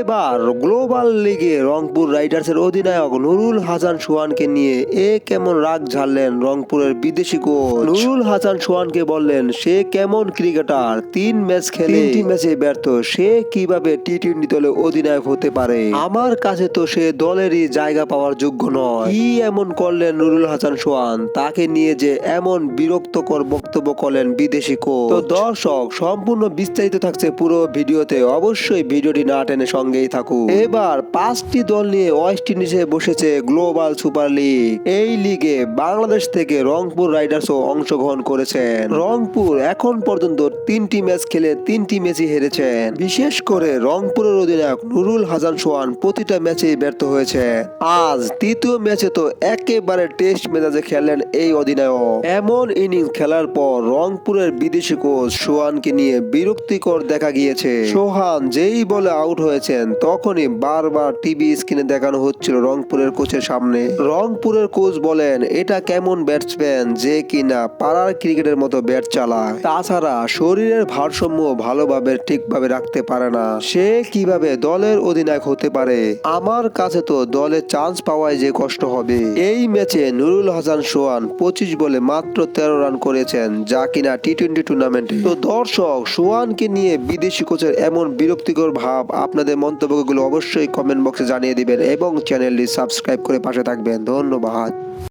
এবার গ্লোবাল লিগে রংপুর রাইডার্সের অধিনায়ক নুরুল হাসান সোহানকে নিয়ে এ কেমন রাগ ঝাড়লেন রংপুরের বিদেশি কোচ? নুরুল হাসান সোহানকে বললেন সে কেমন ক্রিকেটার? তিন ম্যাচ খেলে তিনটি ম্যাচে ব্যর্থ। সে কীভাবে টি টোয়েন্টি দলে অধিনায়ক হতে পারে? আমার কাছে তো সে দলেরই জায়গা পাওয়ার যোগ্য নয়। কি এমন করলেন নুরুল হাসান সোহান? তাকে নিয়ে যে এমন বিরক্তকর বক্তব্য করলেন বিদেশি কোচ। তো দর্শক সম্পূর্ণ বিস্তারিত থাকছে পুরো ভিডিওতে। অবশ্যই ভিডিওটি না টেনে সঙ্গেই থাকুক এবার পাঁচটি দল নিয়ে ওয়েস্ট ইন্ডিজে বসেছে গ্লোবাল সুপার লিগ। এই লিগে বাংলাদেশ থেকে রংপুর রাইডার্সও অংশগ্রহণ করেছেন। রংপুর এখন পর্যন্ত তিনটি ম্যাচ খেলে তিনটি ম্যাচই হেরেছেন। বিশেষ করে রংপুরের অধিনায়ক নুরুল হাসান সোহান প্রতিটা ম্যাচেই ব্যর্থ হয়েছে। আজ তৃতীয় ম্যাচে তো একেবারে টেস্ট মেজাজে খেললেন এই অধিনায়ক। এমন ইনিংস খেলার পর রংপুরের বিদেশি কোচ সোহানকে নিয়ে বিরক্তিকর দেখা গিয়েছে। সোহান যেই বলে আউট হয়েছেন তখনই বারবার টিভি স্ক্রিনে দেখানো হচ্ছিল রংপুরের কোচের সামনে। রংপুরের কোচ বলেন, এটা কেমন ব্যাটসম্যান, যে কিনা পাড়ার ক্রিকেটের মতো ব্যাট চালায়। তাছাড়া শরীরের ভারসাম্য ভালোভাবে ঠিকভাবে রাখতে পারে না। সে কীভাবে দলের অধিনায়ক হতে পারে? আমার কাছে তো দলে চান্স পাওয়ায় যে কষ্ট হবে। এই ম্যাচে নুরুল হাসান সোহান পঁচিশ বলে মাত্র তেরো রান করেছেন, যা কিনা টি টোয়েন্টি টুর্নামেন্টে। তো দর্শক, সোহানকে নিয়ে বিদেশি কোচের এমন বিরক্তিকর ভাব আপনাদের মন্তব্যগুলো অবশ্যই কমেন্ট বক্সে জানিয়ে দিবেন এবং চ্যানেলটি সাবস্ক্রাইব করে পাশে থাকবেন। ধন্যবাদ।